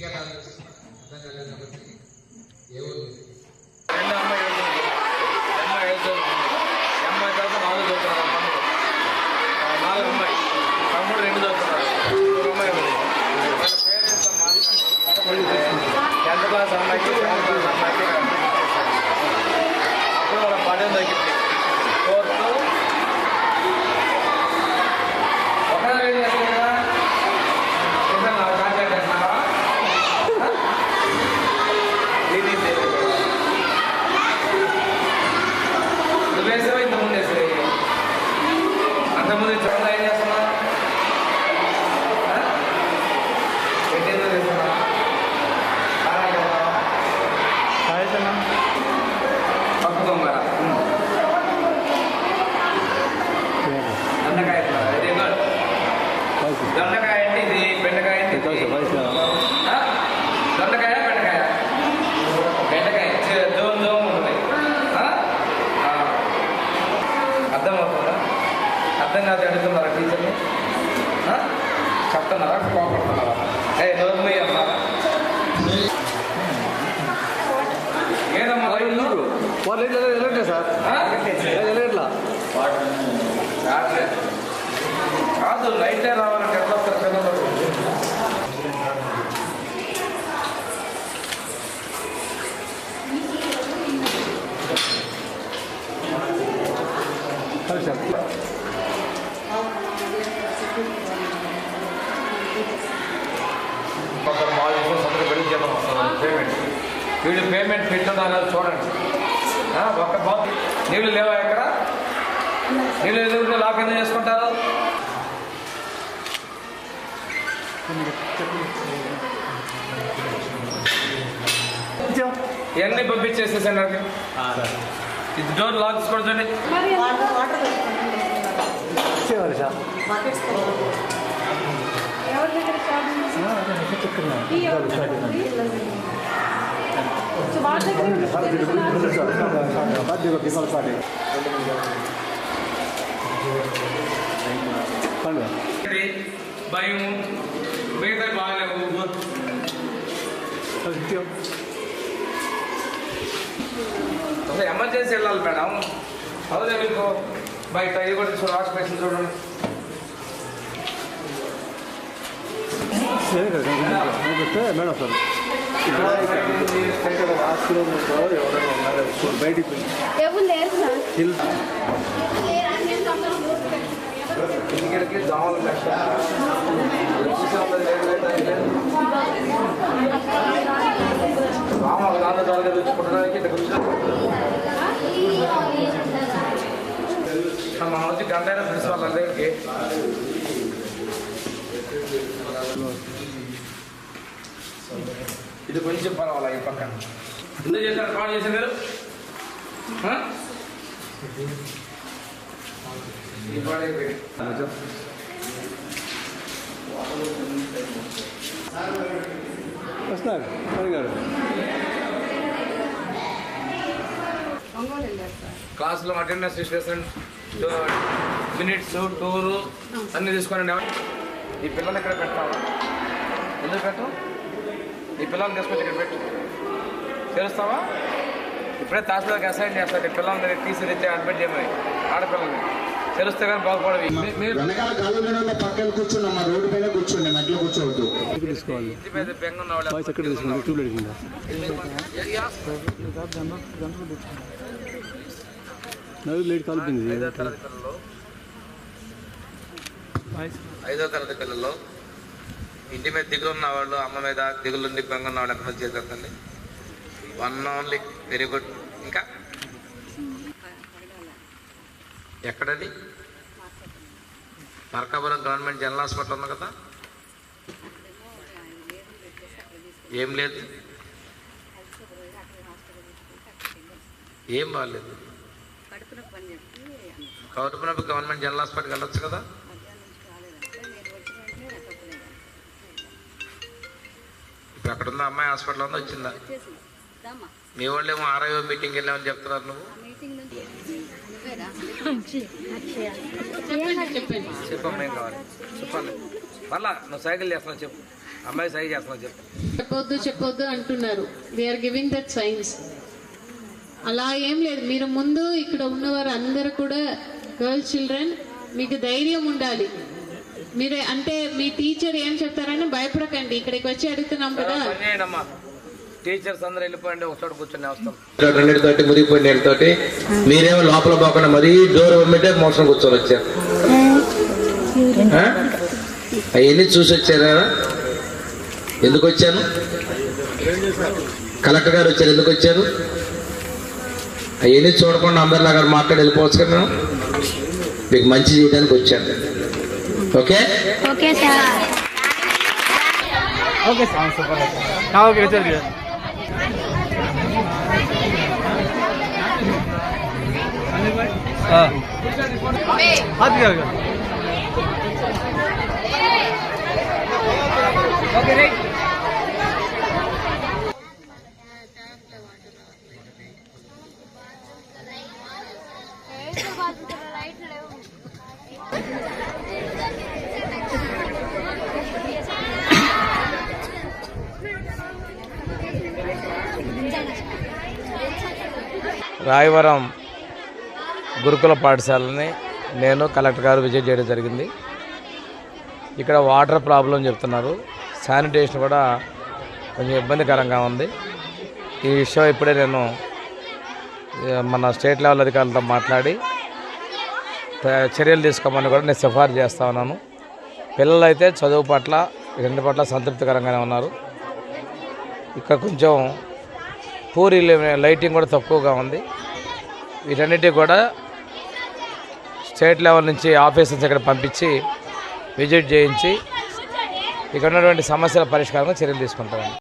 ఇంకా అర్థం కాలేదు కాబట్టి ఏ ఊరు せばいと思うんです。頭でちょうだいです సరే సార్ ఒకరు బాగా చేసుకొని సొంతగా పెళ్లి చేద్దాం వస్తుంది పేమెంట్ వీళ్ళు పేమెంట్ పెట్టిందా లేదా చూడండి ఆ, ఒక్క బాబు నీళ్ళు లేవా ఎక్కడ నీళ్ళు ఎదురు లాక్ ఎందుకు చేసుకుంటారు? ఇవన్నీ పంపించేసేసాను నాకు ఇది డోర్ లాక్ కూడా చూడండి. ఎవరి దగ్గర భయం మిగతా బాగాలేవు అసలు ఎమర్జెన్సీ వెళ్ళాలి మేడం అవునే మీకు బయట ఇది కూడా చూడండి హాస్పిటల్ చూడండి మేడం సార్ ఇక్కడ హాస్పిటల్ బయటికి ఎవరు నాన్న ఇక్కడ వచ్చి గంట అయినా వాళ్ళ దగ్గరికి ఇది కొంచెం పర్వాలా ఈ పక్కన? ఎందుకు చేశారు? కాల్ చేశారు మీరు? వస్తున్నారు గారు. క్లాస్లో అటెండెన్స్ రిజిస్ట్రేషన్ మినిట్స్ టూరు అన్నీ తీసుకొని ఈ పిల్లలు ఇక్కడ పెడతావా ఎందుకు పెట్టు ఈ పిల్లల్ని తీసుకొచ్చి ఇక్కడ పెట్టు. తెలుస్తావా ఇప్పుడే తహసీల్దార్కి అసైన్ చేస్తాడు ఈ పిల్లల్ని తీసి అడ్మిట్ చేయమని. ఆడపిల్లల్ని తెలుస్తే కానీ బాగుపడవి. మీ- మీరు వెనకాల గాలిలో పక్కన కూర్చున్నాం మా రోడ్డు పైన కూర్చోండి మెట్లో కూర్చోవద్దు. తీసుకోవాలి? ఐదో తరగతి పిల్లలు. ఐదో తరగతి పిల్లలు. ఇంటి మీద దిగులు ఉన్న వాళ్ళు అమ్మ మీద దిగులు ఉండి బెంగ ఉన్న వాళ్ళు ఎక్కడ చేసేదండి వన్ ఓన్లీ వెరీ గుడ్ ఇంకా? ఎక్కడది? మార్కాపురం గవర్నమెంట్ జనరల్ హాస్పిటల్ ఉంది కదా? ఏం లేదు. ఏం బాగాలేదు కౌరపునపు గవర్నమెంట్ జనరల్ హాస్పిటల్కి వెళ్ళొచ్చు కదా? ఇప్పుడు అక్కడ ఉన్న అమ్మాయి హాస్పిటల్ ఉందా వచ్చిందా? మీ వాళ్ళు ఏమో ఆర్ఐఓ మీటింగ్ వెళ్ళామని చెప్తున్నారు నువ్వు. చెప్పమ్మా ఏం కావాలి? చెప్పాలి మళ్ళా నువ్వు సైకిల్ చేస్తున్నావు చెప్పు. అమ్మాయి సైకిల్ చేస్తున్నావు చెప్పు. చెప్పొద్దు చెప్పొద్దు అంటున్నారు. They are giving that science అలా ఏం లేదు. మీరు ముందు ఇక్కడ ఉన్నవారు అందరూ కూడా గర్ల్ చిల్డ్రన్ మీకు ధైర్యం ఉండాలి. మీరు అంటే మీ టీచర్ ఏం చెప్తారని భయపడకండి. ఇక్కడికి వచ్చి అడుగుతున్నాం కదా. టీచర్స్ అందరూ వెళ్ళిపోయింది ఒక చోట కూర్చొని వస్తాం. రెండింటితోటి మురిగిపోయిన నీళ్ళతోటి మీరేమో లోపల పోకుండా మరీ డోర్ పంపితే మోసం కూర్చొని వచ్చారు. అవన్నీ చూసి వచ్చారా? ఎందుకు వచ్చాను కలెక్టర్ గారు వచ్చారు ఎందుకు వచ్చారు? అవన్నీ చూడకుండా అందరిలాగా మాట్లాడి వెళ్ళిపోవచ్చు కదా? మీకు మంచి చేయడానికి వచ్చాను okay okay sir okay sound super हाँ ओके चल गया हाँ हाथ क्या गया ओके రాయవరం గురుకుల పాఠశాలని నేను కలెక్టర్ గారు విజిట్ చేయడం జరిగింది. ఇక్కడ వాటర్ ప్రాబ్లం చెప్తున్నారు. శానిటేషన్ కూడా కొంచెం ఇబ్బందికరంగా ఉంది. ఈ విషయం ఇప్పుడే నేను మన స్టేట్ లెవెల్ అధికారులతో మాట్లాడి చర్యలు తీసుకోమని కూడా నేను సిఫార్సు చేస్తా ఉన్నాను. పిల్లలు అయితే చదువు పట్ల రెండు పట్ల సంతృప్తికరంగానే ఉన్నారు. ఇక్కడ కొంచెం పూరి లైటింగ్ కూడా తక్కువగా ఉంది. వీటన్నిటి కూడా స్టేట్ లెవెల్ నుంచి ఆఫీసర్స్ ఇక్కడ పంపించి విజిట్ చేయించి ఇక్కడ ఉన్నటువంటి సమస్యల పరిష్కారంగా చర్యలు తీసుకుంటామండి.